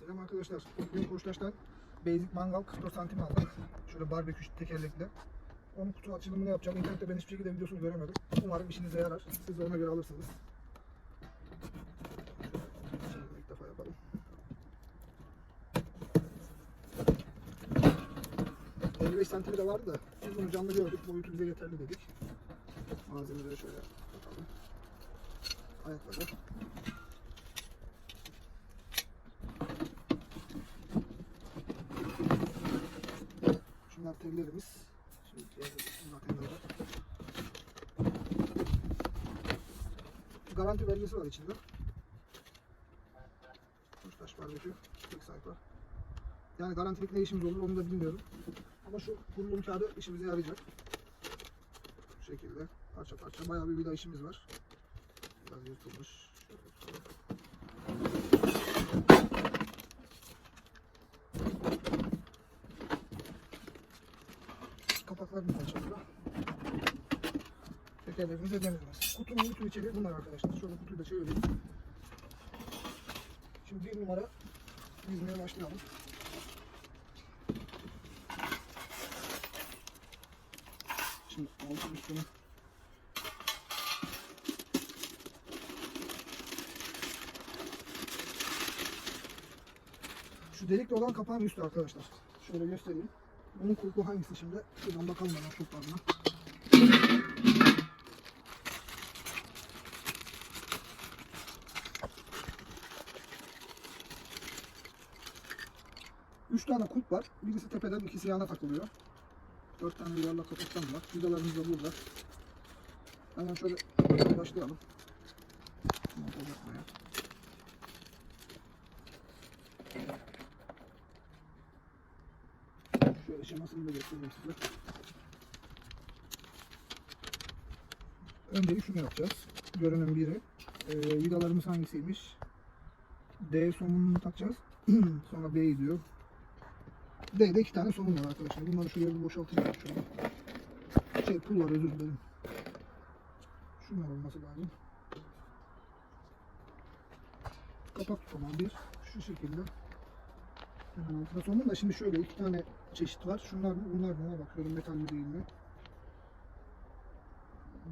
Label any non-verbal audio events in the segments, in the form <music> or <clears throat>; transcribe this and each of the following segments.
Selam arkadaşlar. Bugün Koçtaş'tan Basic Mangal 44 santim aldık. Şöyle barbekü tekerlekli. Onun kutu açılımını yapacağım. İnternette ben hiçbir şekilde videosunu göremedim. Umarım işinize yarar. Siz de ona göre alırsınız. Şimdi ilk defa yapalım. ...55 santimi de vardı da biz bunu canlı gördük. Boyutu bize yeterli dedik. Malzemeleri şöyle bakalım. Ayakları. Şimdi bunlar teller. Garanti belgesi var içinde. Koçtaş barbekü. Tek sayfa. Yani garantilik ne işimiz olur onu da bilmiyorum. Ama şu kurulum kağıdı işimize yarayacak. Bu şekilde parça parça bayağı bir vida işimiz var. Biraz yırtılmış. Şöyle tutalım. Tekerlerimiz ödemez. Kutunun bütün içeriği bunlar arkadaşlar. Şöyle kutuyu da çevireyim. Şimdi bir numara dizmeye başlayalım. Şimdi altın üstünü Şu delikli olan kapağın üstü arkadaşlar. Şöyle göstereyim. Bunun kulpu hangisi şimdi? Şuradan bakalım hemen kulplarına. Tane kulp var. Birisi tepeden, ikisi yana takılıyor. Dört tane yuvarlak kapaktan var. Vidalarımız da burada. Hemen şöyle başlayalım. Şöyle şemasını da göstereyim size. Önce şunu yapacağız. Görünüm biri. Ee, vidalarımız hangisiymiş? D somununu takacağız. <clears throat> Sonra B diyor. D'de iki tane somun var arkadaşlar. Bunları şuraya bir boşaltacağım şöyle. Şey pul var özür dilerim. Şunlar olması lazım. Kapak tutamağı bir. Şu şekilde. Hemen altına somun da şimdi şöyle iki tane çeşit var. Şunlar mı? Bunlar mı? Ona bakıyorum metal mi değil mi?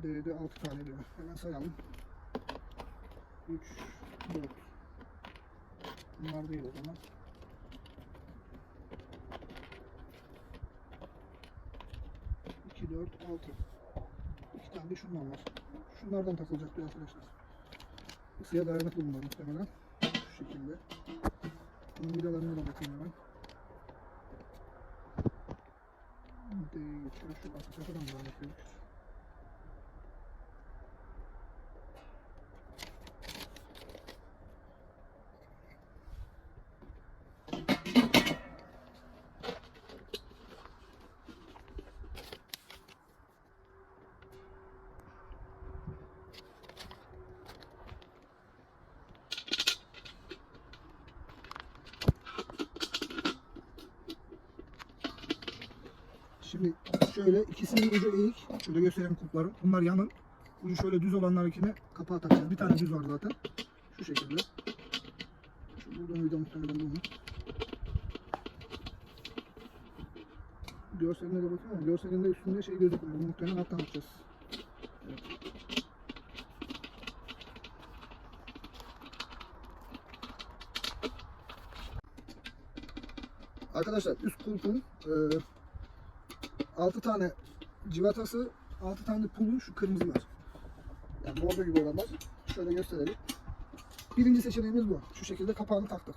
D'de 6 tane diyor. Hemen sayalım. 3, 4. Bunlar değil o zaman. İki, dört, altı. İki tane de şundan var. Şunlardan takılacak diyor arkadaşlar. Isıya dayanıklı bunlar muhtemelen. Şu şekilde. Bunun vidalarına da bakayım hemen. D'ye geçiyor. Şu arka tarafadan mı bakıyoruz? Şimdi şöyle ikisinin ucu eğik. Şöyle göstereyim kupların. Bunlar yanın. Ucu şöyle düz olanlarınkine kapağı takacağız. Bir tane düz var zaten. Şu şekilde. Şu buradan vida muhtemelen bunu. Görseline de bakın ama görselinde üstünde şey gözükmüyor. Muhtemelen alttan atacağız. Arkadaşlar üst kulpun e, 6 tane civatası, 6 tane pulu şu kırmızı var. Yani bordo gibi olanlar. Şöyle gösterelim. Birinci seçeneğimiz bu. Şu şekilde kapağını taktık.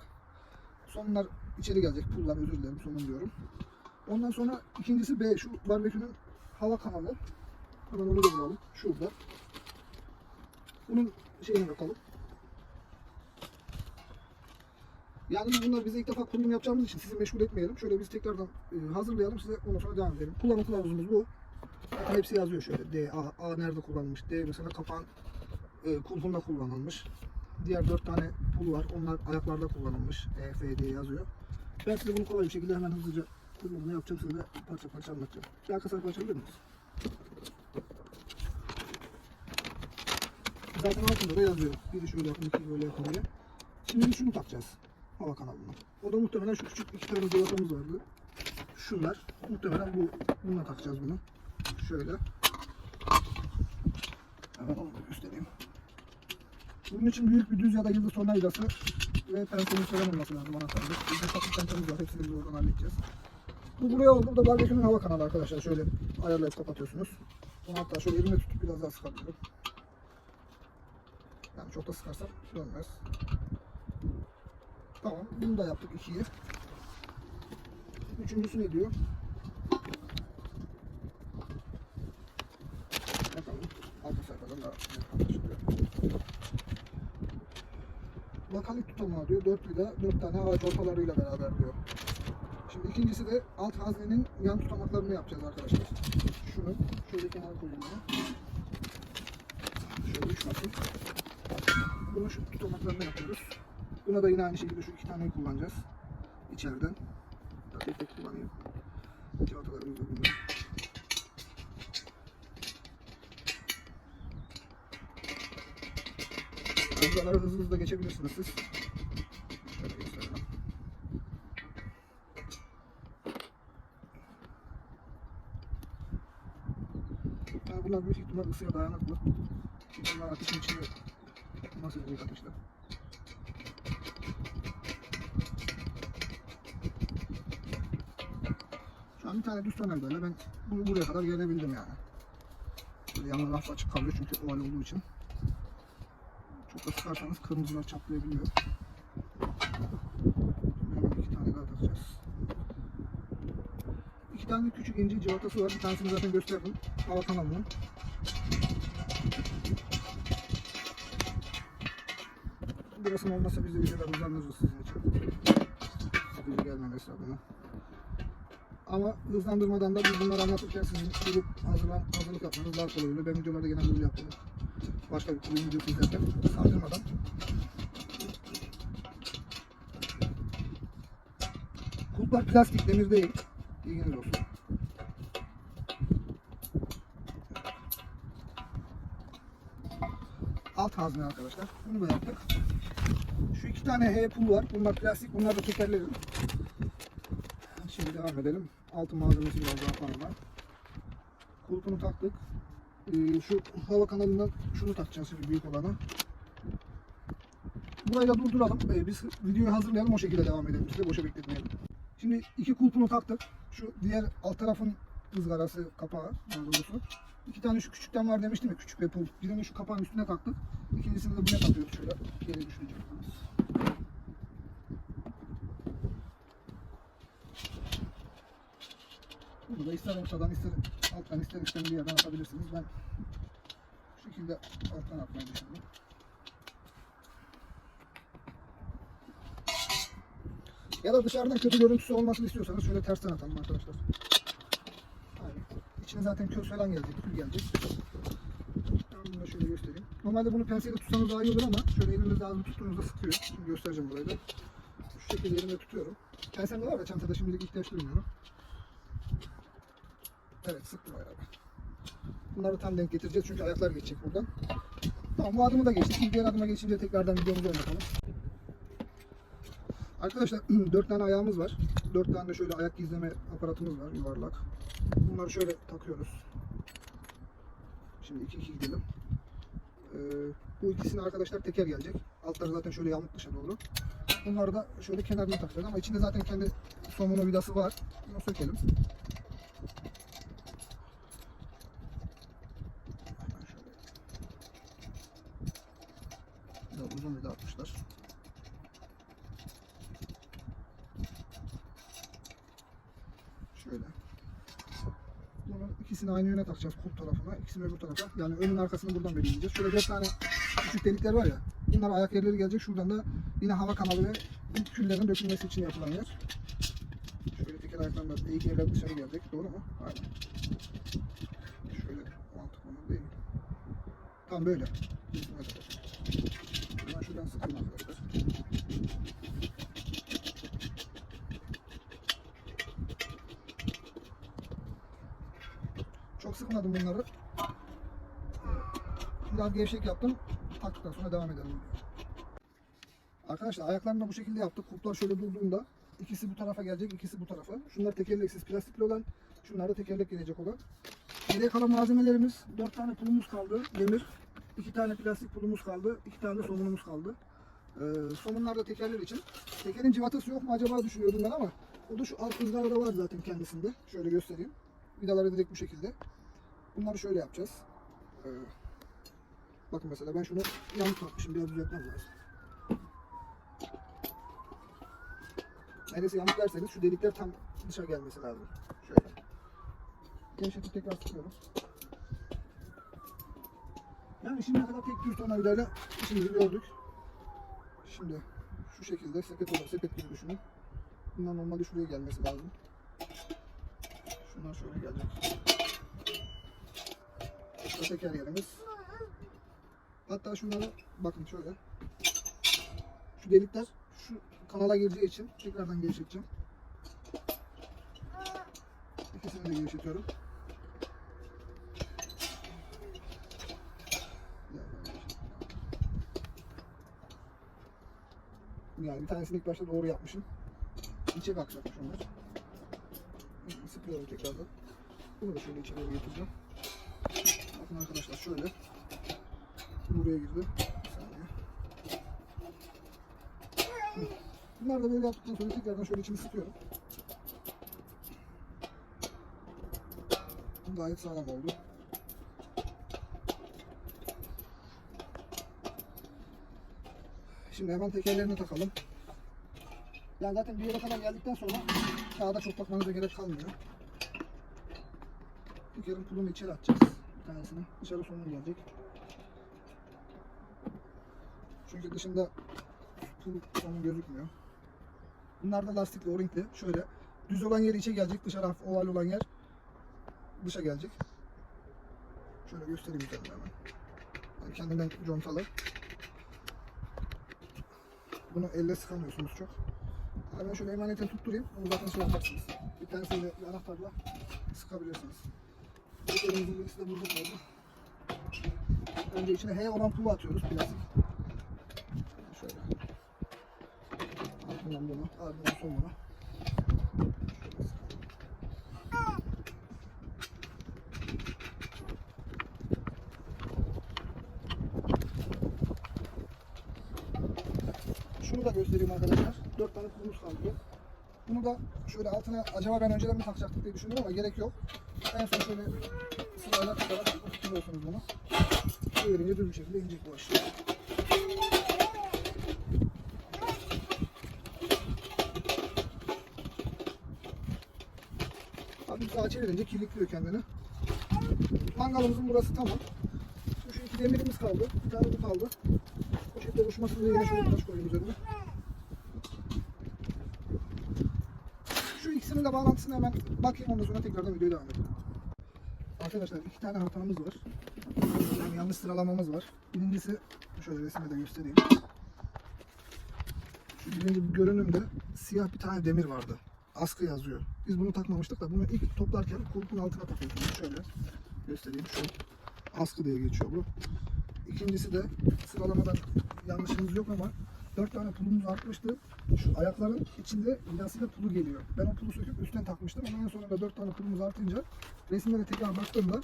Sonlar içeri gelecek. Pullar özür dilerim sonun diyorum. Ondan sonra ikincisi B. Şu barbekünün hava kanalı. Hemen onu da bulalım. Şurada. Bunun şeyine bakalım. Yani biz bunlar bize ilk defa kurulum yapacağımız için sizi meşgul etmeyelim. Şöyle biz tekrardan e, hazırlayalım size ondan sonra devam edelim. Kullanım kılavuzumuz bu. Zaten hepsi yazıyor şöyle. D, A, A nerede kullanılmış? D mesela kapağın e, kulpunda kullanılmış. Diğer dört tane pul var. Onlar ayaklarda kullanılmış. E, F diye yazıyor. Ben size bunu kolay bir şekilde hemen hızlıca kurulumunu yapacağım. Size parça parça anlatacağım. Bir arka sayfa açabilir miyiz? Zaten altında da yazıyor. Biri şöyle yapın, iki böyle yapın diye. Şimdi şunu takacağız. Hava kanalına. O da muhtemelen şu küçük iki tane cıvatamız vardı. Şunlar. Muhtemelen bu bununla takacağız bunu. Şöyle. Hemen onu da göstereyim. Bunun için büyük bir düz ya da yıldız tornavidası ve penselin falan olması lazım anahtarda. Bizim takım penselimiz var. Hepsini biz oradan halledeceğiz. Bu buraya oldu. Bu da barbekünün hava kanalı arkadaşlar. Şöyle ayarlayıp kapatıyorsunuz. Bunu hatta şöyle elimle tutup biraz daha sıkabilirim. Yani çok da sıkarsam dönmez. Tamam. Bunu da yaptık ikiyi. Üçüncüsü ne diyor? Bakalım. Arka sayfadan da anlaşılıyor. Vakalık diyor. Dört vida, dört tane ağaç ortalarıyla beraber diyor. Şimdi ikincisi de alt haznenin yan tutamaklarını yapacağız arkadaşlar. Şunu şöyle kenara koyayım. Şöyle metre. Bunu şu tutamaklarını yapıyoruz. Buna da yine aynı şekilde şu iki taneyi kullanacağız. İçeriden. Tek tek kullanayım. Civatalarımız da burada. Buraları hızlı hızlı geçebilirsiniz siz. Şöyle göstereyim. Yani bunlar büyük ihtimal ısıya dayanıklı. Bunlar ateşin içinde nasıl büyük ateşler. An bir tane düz böyle ben bunu buraya kadar gelebildim yani. Böyle yanlar hafif açık kalıyor çünkü oval olduğu için. Çok da sıkarsanız kırmızılar çatlayabiliyor. Hemen iki tane daha takacağız. İki tane küçük ince civatası var. Bir tanesini zaten gösterdim. Hava kanalının. Burasının olmasa biz de videolar hızlandırırız sizin için. Sıkıcı gelmemesi adına. Ama hızlandırmadan da biz bunları anlatırken sizin grup hazırlan, hazırlık yapmanız daha kolay oluyor. Ben videolarda genelde böyle yapıyorum. Başka bir kurulum videosu izlerken sardırmadan. Kulplar plastik, demir değil. Bilginiz olsun. Alt hazne arkadaşlar. Bunu da yaptık. Şu iki tane H pul var. Bunlar plastik, bunlar da tekerleri. Şimdi devam edelim. Altın malzemesi biraz daha fazla. Kulpunu taktık. Ee, şu hava kanalından şunu takacağız şimdi büyük olana. Burayı da durduralım. Ee, biz videoyu hazırlayalım o şekilde devam edelim. Size boşa bekletmeyelim. Şimdi iki kulpunu taktık. Şu diğer alt tarafın ızgarası kapağı daha doğrusu. İki tane şu küçükten var demiştim ya küçük ve pul. Birini şu kapağın üstüne taktık. İkincisini de buraya takıyoruz şöyle. Geri düşünecek. Bunu da ister ister alttan ister üstten bir yerden atabilirsiniz. Ben şu şekilde alttan atmayı düşündüm. Ya da dışarıdan kötü görüntüsü olmasını istiyorsanız şöyle tersten atalım arkadaşlar. İçine zaten köz falan gelecek, kül gelecek. Ben bunu da şöyle göstereyim. Normalde bunu penseyle tutsanız daha iyi olur ama şöyle elinizde ağzını tuttuğunuzda sıkıyor. Şimdi göstereceğim burayı da. Şu şekilde elimde tutuyorum. Pensem de var ya çantada şimdilik ihtiyaç duymuyorum. Evet sıktım ayarı. Bunları tam denk getireceğiz çünkü ayaklar geçecek buradan. Tamam bu adımı da geçtik. Diğer adıma geçince tekrardan videomuzu oynatalım. Arkadaşlar <clears throat> 4 tane ayağımız var. 4 tane de şöyle ayak gizleme aparatımız var yuvarlak. Bunları şöyle takıyoruz. Şimdi 2 2 gidelim. Ee, bu ikisine arkadaşlar teker gelecek. Altları zaten şöyle yamuk dışa doğru. Bunları da şöyle kenarına takacağız ama içinde zaten kendi somunu vidası var. Bunu sökelim. Hemen şöyle. Biraz uzun vida atmışlar. Şöyle. Bunu ikisini aynı yöne takacağız kulp tarafına, ikisini öbür tarafa. Yani önün arkasını buradan belirleyeceğiz. Şöyle dört tane küçük delikler var ya. Bunlar ayak yerleri gelecek. Şuradan da yine hava kanalı ve küllerin dökülmesi için yapılan yer. Şöyle teker ayaktan da eğik yerler dışarı gelecek. Doğru mu? Aynen. Şöyle mantıklı mı değil. Tam böyle. Ben şuradan sıkayım sıkmadım bunları. Biraz gevşek yaptım. Taktıktan sonra devam edelim. Arkadaşlar ayaklarını da bu şekilde yaptık. Kulplar şöyle durduğunda ikisi bu tarafa gelecek, ikisi bu tarafa. Şunlar tekerleksiz plastikli olan, şunlar da tekerlek gelecek olan. Geriye kalan malzemelerimiz 4 tane pulumuz kaldı. Demir. 2 tane plastik pulumuz kaldı. 2 tane de somunumuz kaldı. Ee, somunlar da tekerler için. Tekerin civatası yok mu acaba düşünüyordum ben ama o da şu alt rızgarda var zaten kendisinde. Şöyle göstereyim. Vidaları direkt bu şekilde. Bunları şöyle yapacağız. Ee, bakın mesela ben şunu yanlış takmışım. Biraz düzeltmem lazım. Neresi yanlış derseniz şu delikler tam dışa gelmesi lazım. Şöyle. Gevşetip tekrar sıkıyoruz. Yani şimdiye kadar tek bir tornavidayla işimizi gördük. Şimdi şu şekilde sepet olarak sepet gibi düşünün. Bunlar normalde şuraya gelmesi lazım. Şunlar şöyle gelecek. Bu teker yerimiz. Hatta şunlara bakın şöyle. Şu delikler şu kanala gireceği için tekrardan gevşeteceğim. İkisini de gevşetiyorum. Yani bir tanesini ilk başta doğru yapmışım. İçe kalkacakmış onlar. Sıkıyorum tekrardan. Bunu da şöyle içe getireceğim. Bakın arkadaşlar şöyle. Buraya girdi. Bir. Bunlar da böyle yaptıktan sonra tekrardan şöyle içini sıkıyorum. Gayet sağlam oldu. Şimdi hemen tekerlerini takalım. Yani zaten bir yere kadar geldikten sonra kağıda çok takmanıza gerek kalmıyor. Tekerin pulunu içeri atacağız. Bir tanesini. Dışarı sonuna gelecek. Çünkü dışında pul sonu gözükmüyor. Bunlar da lastikli, o-ringli. Şöyle düz olan yer içe gelecek. Dışarı oval olan yer dışa gelecek. Şöyle göstereyim üzerinde hemen. Yani kendinden contalı. Bunu elle sıkamıyorsunuz çok. Ama ben şöyle emaneten tutturayım. Onu zaten şey yaparsınız. Bir tanesiyle bir anahtarla sıkabilirsiniz. Önce içine H olan pulu atıyoruz plastik. Şöyle. Ardından bunu, ardından sonuna. Şunu da göstereyim arkadaşlar. 4 tane pulumuz kaldı. Da şöyle altına acaba ben önceden mi takacaktık diye düşündüm ama gerek yok. En son şöyle sırayla tutarak tutuyorsunuz bunu. Çevirince düz bir şekilde inecek bu aşağı. Hafif sağa çevirince kilitliyor kendini. Mangalımızın burası tamam. Şu iki demirimiz kaldı. Bir tane bu kaldı. Poşette uçmasın diye şöyle taş koyayım üzerine. De bağlantısını hemen bakayım ondan sonra tekrardan videoya devam edelim. Arkadaşlar iki tane hatamız var. Yani yanlış sıralamamız var. Birincisi şöyle resimde de göstereyim. Şu birinci görünümde siyah bir tane demir vardı. Askı yazıyor. Biz bunu takmamıştık da bunu ilk toplarken kulpun altına takıyorsunuz. Şöyle göstereyim. Şu askı diye geçiyor bu. İkincisi de sıralamadan yanlışımız yok ama 4 tane pulumuz artmıştı. Şu ayakların içinde vidasıyla pulu geliyor. Ben o pulu söküp üstten takmıştım ama en sonunda 4 tane pulumuz artınca resimlere tekrar baktığımda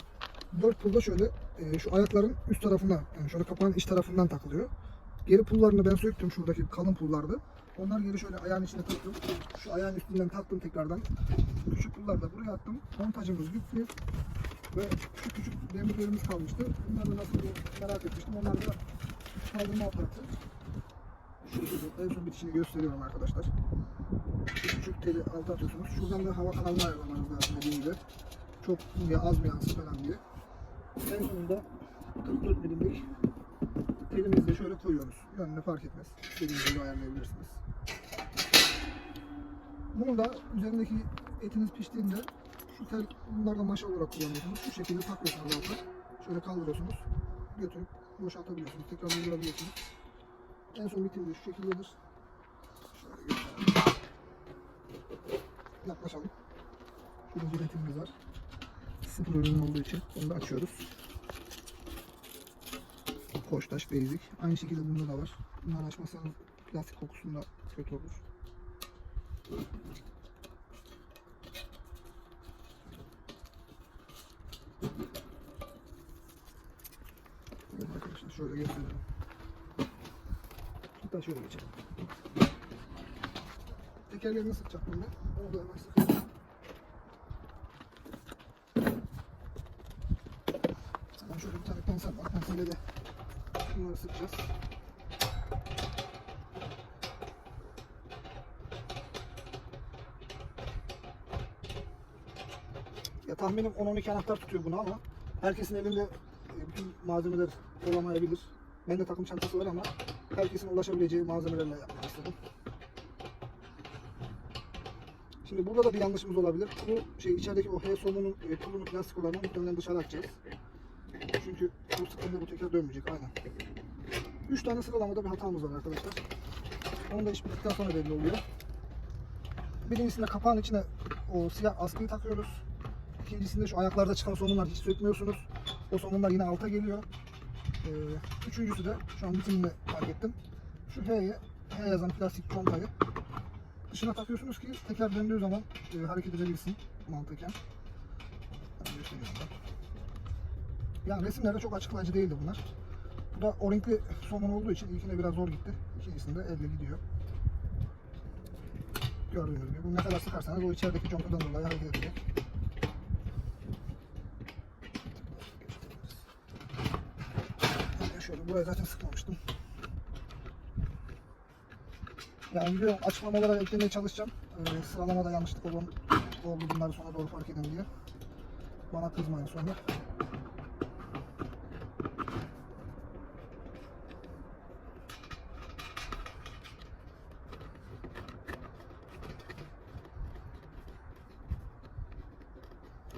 4 pul da şöyle e, şu ayakların üst tarafına yani şöyle kapağın iç tarafından takılıyor. Geri pullarını ben söktüm şuradaki kalın pullardı. Onlar geri şöyle ayağın içine taktım. Şu ayağın üstünden taktım tekrardan. Küçük pulları da buraya attım. Montajımız bitti. Ve şu küçük demirlerimiz kalmıştı. Bunları nasıl merak etmiştim. Onları da kaldırma aparatı. En son bitişini gösteriyorum arkadaşlar. Küçük teli alta atıyorsunuz. Şuradan da hava kanalını ayarlamanız lazım dediğim gibi. Çok ya az mı yansın falan diye. En sonunda 44 milimlik telimizi de şöyle koyuyoruz. Yönünü fark etmez. İstediğiniz gibi ayarlayabilirsiniz. Bunu üzerindeki etiniz piştiğinde şu tel bunlardan maşa olarak kullanıyorsunuz. Şu şekilde takıyorsunuz alta. Şöyle kaldırıyorsunuz. Götürüp boşaltabiliyorsunuz. Tekrar uygulabiliyorsunuz. En son bitimde şu şekildedir. Şöyle gösterelim. Yaklaşalım. Şurada jiletimiz var. Sıfır ürün olduğu için onu da açıyoruz. Koçtaş Basic. Aynı şekilde bunda da var. Bunları açmazsanız plastik kokusunda kötü olur. Evet arkadaşlar şöyle gösterelim. Hatta şöyle geçelim. Tekerlerini sıkacaktım ben. Onu da hemen sıkıyorum. Hemen şöyle bir tane pensel var. Penselle de bunları sıkacağız. Ya tahminim 10-12 anahtar tutuyor bunu ama herkesin elinde e, bütün malzemeler olamayabilir. Bende takım çantası var ama herkesin ulaşabileceği malzemelerle yapmak istedim. Şimdi burada da bir yanlışımız olabilir. Bu şey içerideki o H sonunun e, pulunu plastik olanı muhtemelen dışarı atacağız. Çünkü bu sıkıntı bu tekrar dönmeyecek aynen. 3 tane sıralamada bir hatamız var arkadaşlar. Onu da iş bittikten sonra belli oluyor. Birincisinde kapağın içine o siyah askıyı takıyoruz. İkincisinde şu ayaklarda çıkan somunlar hiç sökmüyorsunuz. O somunlar yine alta geliyor. Ee, üçüncüsü de şu an bitimini fark ettim. Şu H'ye, H yazan plastik pompayı dışına takıyorsunuz ki teker döndüğü zaman e, hareket edebilsin mantıken. Ben. Yani resimlerde çok açıklayıcı değildi bunlar. Bu da o-ringli somun olduğu için ilkine biraz zor gitti. İkincisinde elle gidiyor. Gördüğünüz gibi. Bu ne kadar sıkarsanız o içerideki contadan dolayı hareket edecek. Yani şöyle buraya zaten sıkmamıştım. Yani video açıklamalara eklemeye çalışacağım. Ee, sıralamada yanlışlık olan oldu bunları sonra doğru fark edin diye. Bana kızmayın sonra.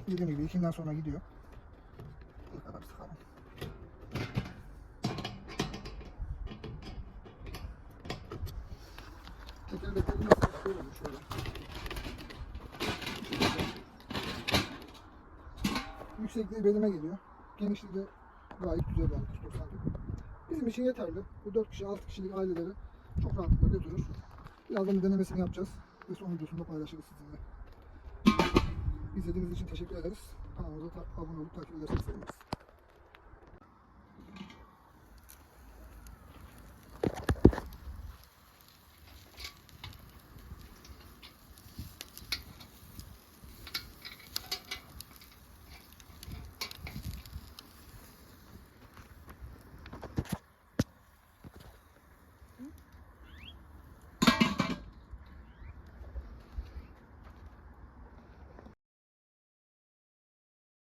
Dediğim gibi ikinden sonra gidiyor. Ne kadar sıkalım. Tekerlekleri nasıl sıkıyorum şöyle. Yüksekliği belime geliyor. Genişliği de gayet güzel yani 49 santim. Bizim için yeterli. Bu 4 kişi 6 kişilik aileleri çok rahatlıkla götürür. Birazdan bir denemesini yapacağız. Ve son videosunda paylaşırız sizinle. İzlediğiniz için teşekkür ederiz. Kanalımıza abone olup takip ederseniz seviniriz.